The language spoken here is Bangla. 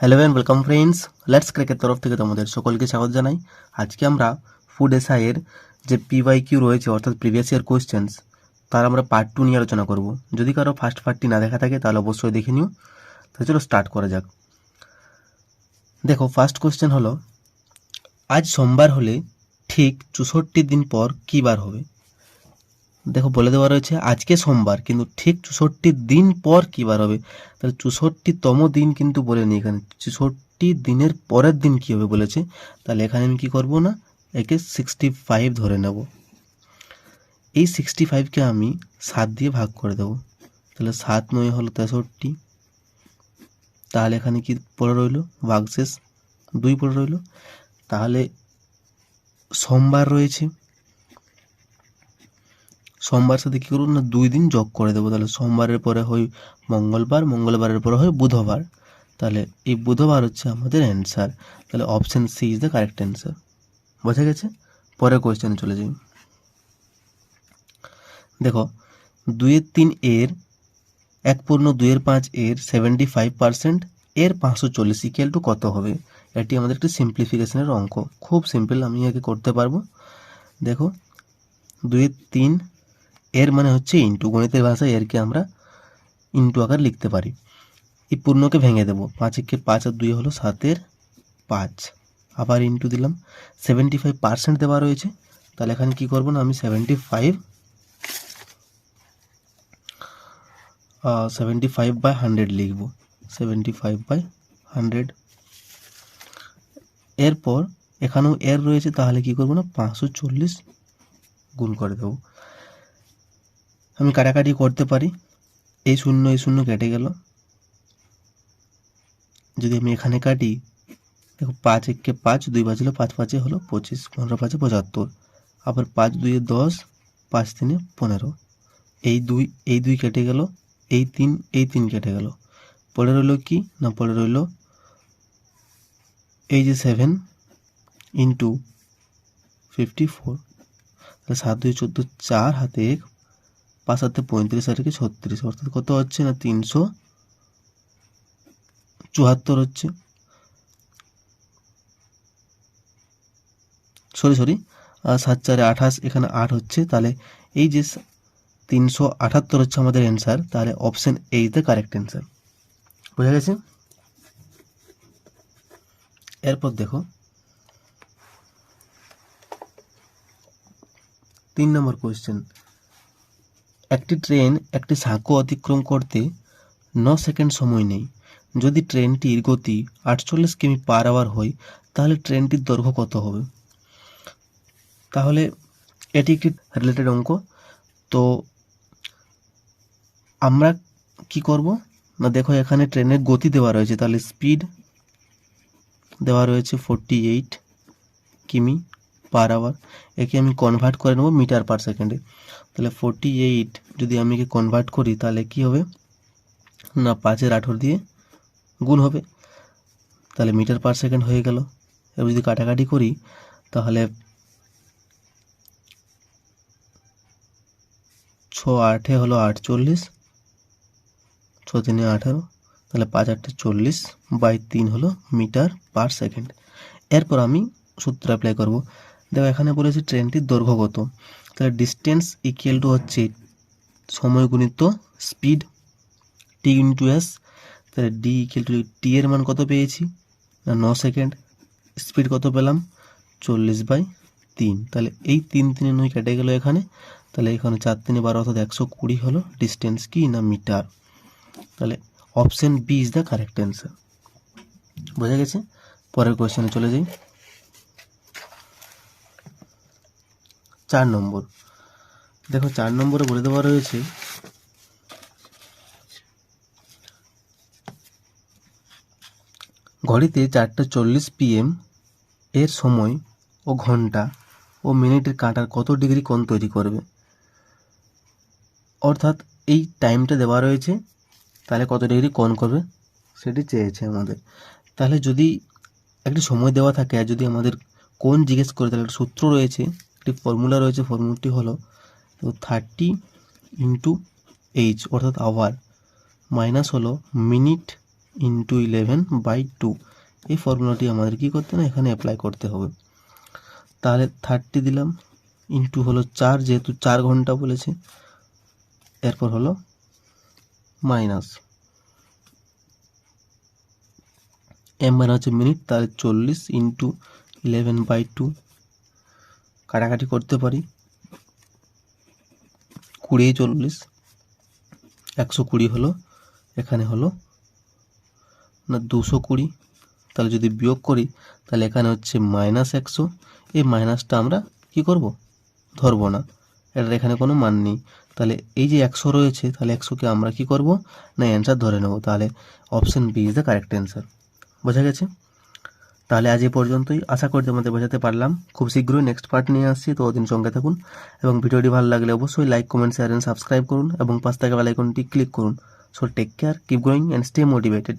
Hello and welcome friends let's cricket তরফ থেকে তোমাদের সকলকে স্বাগত জানাই। আজকে আমরা ফুড এসআইয়ের যে পিওয়াই কিউ রয়েছে, অর্থাৎ প্রিভিয়াস ইয়ার কোয়েশ্চেন্স তার আমরা পার্ট টু নিয়ে আলোচনা করব। যদি কারও ফার্স্ট পার্টটি না দেখা থাকে, তাহলে অবশ্যই দেখে নিও। তাহলে চলো স্টার্ট করা যাক। দেখো ফার্স্ট কোয়েশ্চেন হলো, আজ সোমবার হলে ঠিক চৌষট্টি দিন পর কী বার হবে? দেখো বলে দেওয়া রয়েছে, আজকে সোমবার, কিন্তু ঠিক চৌষট্টি দিন পর কী বার হবে? তাহলে চৌষট্টিতম দিন কিন্তু বলে বলেনি এখানে। চৌষট্টি দিনের পরের দিন কী হবে বলেছে? তাহলে এখানে আমি কী করব না? একে সিক্সটি ফাইভ ধরে নেব। এই সিক্সটি ফাইভকে আমি সাত দিয়ে ভাগ করে দেবো। তাহলে সাত নয় হলো তেষট্টি। তাহলে এখানে কি পড়ে রইল? ভাগশেষ দুই পড়ে রইল। তাহলে সোমবার রয়েছে। সোমবার সাথে কী করব না দুই দিন যোগ করে দেবো। তাহলে সোমবারের পরে হয় মঙ্গলবার, মঙ্গলবারের পরে হয় বুধবার। তাহলে এই বুধবার হচ্ছে আমাদের অ্যান্সার তাহলে option C is the correct answer বোঝা গেছে? পরের কোয়েশ্চেন চলে যাই। দেখো, দুইয়ের তিন এর, এক পূর্ণ দুইয়ের পাঁচ এর সেভেন্টি ফাইভ পার্সেন্ট এর পাঁচশো চল্লিশ ইকুয়াল টু কত হবে? এটি আমাদের একটি সিম্পলিফিকেশনের অঙ্ক। খুব সিম্পল আমি একে করতে পারব। দেখো, দুইয়ের তিন এর মানে হচ্ছে ইন্টু গণিতের ভাষায় এরকে আমরা ইন্টু আকার লিখতে পারি। এই পূর্ণকে ভেঙে দেবো। পাঁচ একে পাঁচ আর দুই হলো সাতের পাঁচ। আবার ইন্টু দিলাম। সেভেন্টি ফাইভ পার্সেন্ট দেওয়া রয়েছে। তাহলে এখানে কী করব না, আমি seventy five seventy five by hundred লিখব। সেভেন্টি ফাইভ বাই হান্ড্রেড এরপর এখানেও এর রয়েছে, তাহলে কী করব না, পাঁচশো চল্লিশ গুণ করে দেবো। আমি কাটাকাটি করতে পারি। এই শূন্য এই শূন্য কেটে গেল। যদি আমি এখানে কাটি, দেখো পাঁচ একে পাঁচ, দুই বাজলো পাঁচ পাঁচে হলো পঁচিশ, পনেরো পাঁচে পঁচাত্তর। আবার পাঁচ দুইয়ে দশ, পাঁচ তিনে পনেরো। এই দুই এই দুই কেটে গেল, এই তিন এই তিন কেটে গেল। পড়ে রইল কি? না পড়ে রইল এই যে সেভেন ইন্টু ফিফটি ফোর সাত দুই চোদ্দ চার, হাতে এক পাঁচ হাতে পঁয়ত্রিশ আর কি ছত্রিশ। অর্থাৎ কত হচ্ছে না? তিনশো চুয়াত্তর হচ্ছে। সরি সরি সাত চারে আঠাশ, এখানে আট হচ্ছে। তাহলে এই যে তিনশো আটাত্তর হচ্ছে আমাদের অ্যান্সার তাহলে option A is the correct answer বোঝা গেছে? এরপর দেখো। তিন নম্বর কোয়েশ্চেন একটি ট্রেন একটি সাঁকো অতিক্রম করতে ন সেকেন্ড সময় নেই। যদি ট্রেনটির গতি আটচল্লিশ কিমি পার আওয়ার হয়, তাহলে ট্রেনটির দৈর্ঘ্য কত হবে? তাহলে এটি একটি রিলেটেড অঙ্ক। তো আমরা কি করব? না, দেখো এখানে ট্রেনের গতি দেওয়া রয়েছে, তাহলে স্পিড দেওয়া রয়েছে ফোরটি এইট কিমি। পার আওয়ার একে আমি কনভার্ট করে নেব মিটার পার সেকেন্ডে তাহলে ফোরটি এইট যদি আমি একে কনভার্ট করি, তাহলে কি হবে? না, পাঁচের আঠেরো দিয়ে গুণ হবে। তাহলে মিটার পার সেকেন্ড হয়ে গেল। এবার যদি কাটাকাটি করি, তাহলে ছ আটে হলো আটচল্লিশ ছ তিনে আঠেরো, তাহলে পাঁচ আটটা চল্লিশ বাই তিন হলো মিটার পার সেকেন্ড এরপর আমি সূত্র অ্যাপ্লাই করব। দেখো, এখানে বলেছে ট্রেনটির দৈর্ঘ্য কত? তাহলে ডিস্টেন্স ইকুয়াল টু হচ্ছে সময় গুণিত স্পিড টি ইন্টু এস তাহলে ডি ইকুয়াল টু টি এর মান কত পেয়েছি? না, ন সেকেন্ড স্পিড কত পেলাম? চল্লিশ বাই তিন। তাহলে এই তিন তিনে নয় কেটে গেল এখানে। তাহলে এখানে চার তিনে বারো অর্থাৎ একশো কুড়ি হলো ডিস্টেন্স কি না মিটার? তাহলে option B is the correct answer বোঝা গেছে? পরের কোয়েশ্চেনে চলে যাই। চার নম্বর। দেখো, চার নম্বরে বলে দেওয়া রয়েছে, ঘড়িতে চারটা চল্লিশ পিএম এর সময় ও ঘণ্টা ও মিনিটের কাঁটার কত ডিগ্রি কোণ তৈরি করবে? অর্থাৎ এই টাইমটা দেওয়া রয়েছে, তাহলে কত ডিগ্রি কোণ করবে সেটি চেয়েছে আমাদের। তাহলে যদি একটি সময় দেওয়া থাকে আর যদি আমাদের কোন জিজ্ঞেস করে, তাহলে একটা সূত্র রয়েছে একটি ফর্মুলা রয়েছে ফর্মুলাটি হলো তো থার্টি ইন্টু এইচ অর্থাৎ আওয়ার মাইনাস হলো minute into eleven by two এই ফর্মুলাটি আমাদের কী করতে না এখানে অ্যাপ্লাই করতে হবে। তাহলে থার্টি দিলাম ইন্টু হলো চার যেহেতু চার ঘণ্টা বলেছে, এরপর হলো মাইনাস এম মানে হচ্ছে মিনিট তাহলে চল্লিশ ইন্টু ইলেভেন বাই টু কাটাকাটি করতে পারি। কুড়ি চল্লিশ, একশো কুড়ি হলো, এখানে হলো। না, দুশো কুড়ি, তাহলে যদি বিয়োগ করি, তাহলে এখানে হচ্ছে মাইনাস একশো। এই মাইনাসটা আমরা কি করব? ধরবো না। এটার এখানে কোনো মান নেই। তাহলে এই যে একশো রয়েছে, তাহলে একশোকে আমরা কি করব? না অ্যান্সার ধরে নেব। তাহলে option B is the correct answer বোঝা গেছে? তাহলে আজ এ পর্যন্তই। আশা করি তোমাদের বোঝাতে পারলাম। খুব শীঘ্রই নেক্সট পার্ট নিয়ে আসছি। তো ওদিন সঙ্গে থাকুন এবং ভিডিওটি ভালো লাগলে অবশ্যই like comment share and subscribe করুন এবং পাঁচ টাকা বেলাইকনটি ক্লিক করুন। So take care keep growing and stay motivated